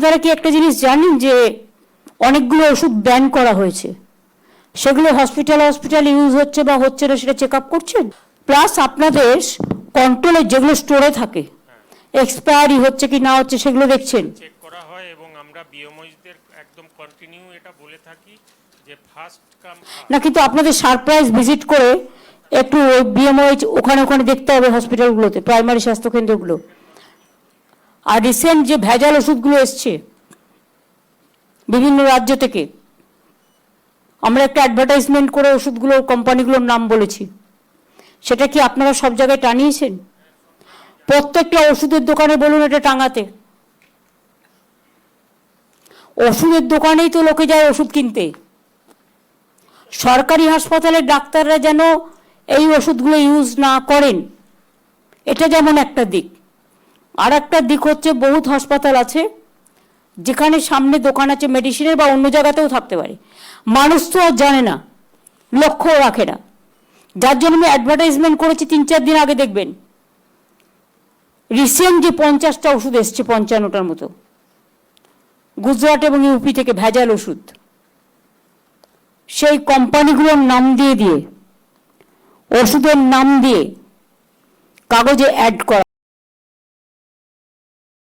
আপনারা কি একটা জিনিস জানেন যে অনেকগুলো ওষুধ ব্যান করা হয়েছে? সেগুলো হসপিটাল হসপিটাল ইউজ হচ্ছে বা হচ্ছে না সেটা চেক আপ করছেন? প্লাস আপনাদের কন্ট্রোলে যেগুলো স্টোরে থাকে এক্সপায়ারি হচ্ছে কি না হচ্ছে সেগুলো দেখছেন। চেক করা হয় এবং আমরা একদম কন্টিনিউ এটা বলে থাকি যে ফার্স্ট কাম না কিন্তু আপনাদের সারপ্রাইজ ভিজিট করে একটু বিএমওএইচ ওখানে ওখানে দেখতে হবে হসপিটালগুলোতে প্রাইমারি স্বাস্থ্যকেন্দ্রগুলো আর রিসেন্ট যে ভেজাল ওষুধগুলো এসছে, বিভিন্ন রাজ্য থেকে, আমরা একটা অ্যাডভার্টাইজমেন্ট করে ওষুধগুলো কোম্পানিগুলোর নাম বলেছি। সেটা কি আপনারা সব জায়গায় টানিয়েছেন? প্রত্যেকটা ওষুধের দোকানে বলুন এটা টাঙাতে। ওষুধের দোকানেই তো লোকে যায় ওষুধ কিনতে। সরকারি হাসপাতালের ডাক্তাররা যেন এই ওষুধগুলো ইউজ না করেন, এটা যেমন একটা দিক। আর একটা দিক হচ্ছে বহুত হাসপাতাল আছে, যেখানে সামনে দোকান আছে মেডিসিনের বা অন্য জায়গাতেও থাকতে পারে। মানুষ তো আর জানে না লক্ষ্য রাখে না। যার জন্য আমি অ্যাডভার্টাইজমেন্ট করেছি, তিন চার দিন আগে দেখবেন। রিসেন্ট যে পঞ্চাশটা ওষুধ এসছে পঞ্চান্নটার মতো। গুজরাট এবং ইউপি থেকে ভেজাল ওষুধ। সেই কোম্পানিগুলোর নাম দিয়ে দিয়ে, ওষুধের নাম দিয়ে কাগজে অ্যাড করা।